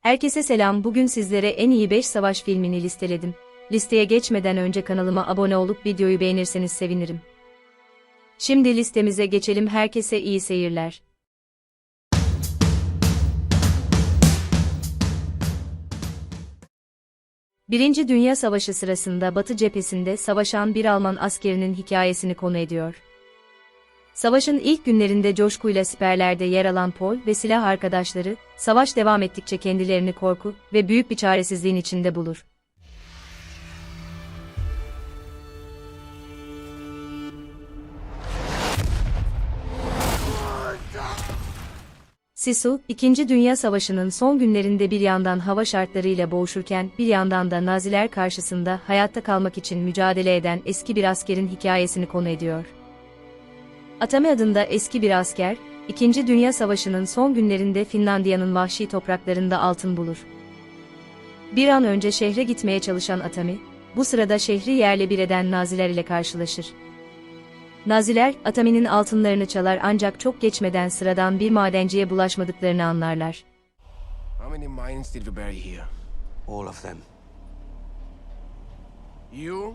Herkese selam. Bugün sizlere en iyi 5 savaş filmini listeledim. Listeye geçmeden önce kanalıma abone olup videoyu beğenirseniz sevinirim. Şimdi listemize geçelim. Herkese iyi seyirler. Birinci Dünya Savaşı sırasında Batı cephesinde savaşan bir Alman askerinin hikayesini konu ediyor. Savaşın ilk günlerinde coşkuyla siperlerde yer alan Paul ve silah arkadaşları, savaş devam ettikçe kendilerini korku ve büyük bir çaresizliğin içinde bulur. Sisu, İkinci Dünya Savaşı'nın son günlerinde bir yandan hava şartlarıyla boğuşurken bir yandan da Naziler karşısında hayatta kalmak için mücadele eden eski bir askerin hikayesini konu ediyor. Atami adında eski bir asker, İkinci Dünya Savaşı'nın son günlerinde Finlandiya'nın vahşi topraklarında altın bulur. Bir an önce şehre gitmeye çalışan Atami, bu sırada şehri yerle bir eden Naziler ile karşılaşır. Naziler, Atami'nin altınlarını çalar ancak çok geçmeden sıradan bir madenciye bulaşmadıklarını anlarlar. How many mines did we bury here? All of them. You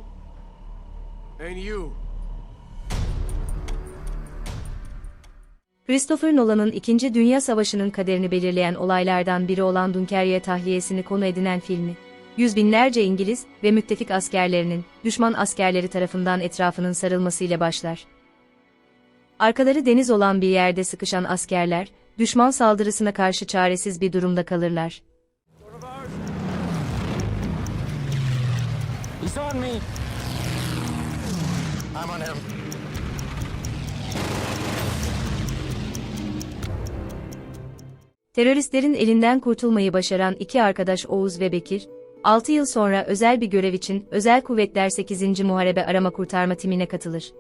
and you. Christopher Nolan'ın İkinci Dünya Savaşı'nın kaderini belirleyen olaylardan biri olan Dunkerque tahliyesini konu edinen filmi, yüz binlerce İngiliz ve müttefik askerlerinin, düşman askerleri tarafından etrafının sarılmasıyla başlar. Arkaları deniz olan bir yerde sıkışan askerler, düşman saldırısına karşı çaresiz bir durumda kalırlar. He's on me! I'm on him. Teröristlerin elinden kurtulmayı başaran iki arkadaş Oğuz ve Bekir, 6 yıl sonra özel bir görev için Özel Kuvvetler 8. Muharebe Arama Kurtarma Timine katılır.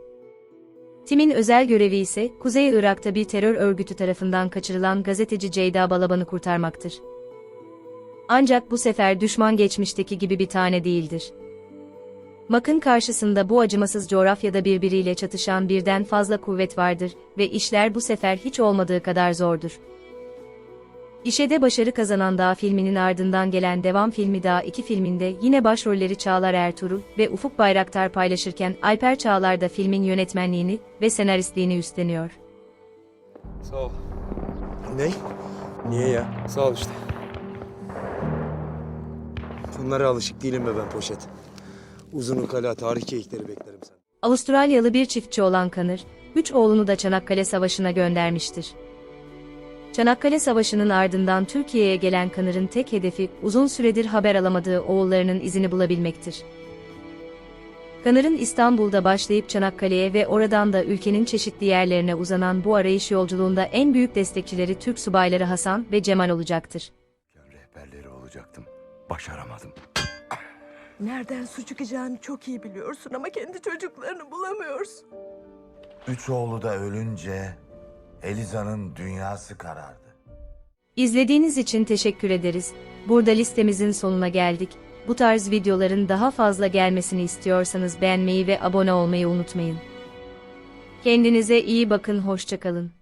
Timin özel görevi ise Kuzey Irak'ta bir terör örgütü tarafından kaçırılan gazeteci Ceyda Balaban'ı kurtarmaktır. Ancak bu sefer düşman geçmişteki gibi bir tane değildir. Mak'ın karşısında bu acımasız coğrafyada birbiriyle çatışan birden fazla kuvvet vardır ve işler bu sefer hiç olmadığı kadar zordur. İşe de başarı kazanan Dağ filminin ardından gelen devam filmi Dağ 2 filminde yine başrolleri Çağlar Ertuğrul ve Ufuk Bayraktar paylaşırken Alper Çağlar da filmin yönetmenliğini ve senaristliğini üstleniyor. Sağ ol. Ne? Niye ya? Sağ ol işte. Bunlara alışık değilim be ben poşet. Uzun ukala tarih keyikleri beklerim sen. Avustralyalı bir çiftçi olan Kanır, üç oğlunu da Çanakkale Savaşı'na göndermiştir. Çanakkale Savaşı'nın ardından Türkiye'ye gelen Kanır'ın tek hedefi uzun süredir haber alamadığı oğullarının izini bulabilmektir. Kanır'ın İstanbul'da başlayıp Çanakkale'ye ve oradan da ülkenin çeşitli yerlerine uzanan bu arayış yolculuğunda en büyük destekçileri Türk subayları Hasan ve Cemal olacaktır. Rehberleri olacaktım. Başaramadım. Nereden su çıkacağını çok iyi biliyorsun ama kendi çocuklarını bulamıyorsun. Üç oğlu da ölünce Eliza'nın dünyası karardı. İzlediğiniz için teşekkür ederiz. Burada listemizin sonuna geldik. Bu tarz videoların daha fazla gelmesini istiyorsanız beğenmeyi ve abone olmayı unutmayın. Kendinize iyi bakın, hoşçakalın.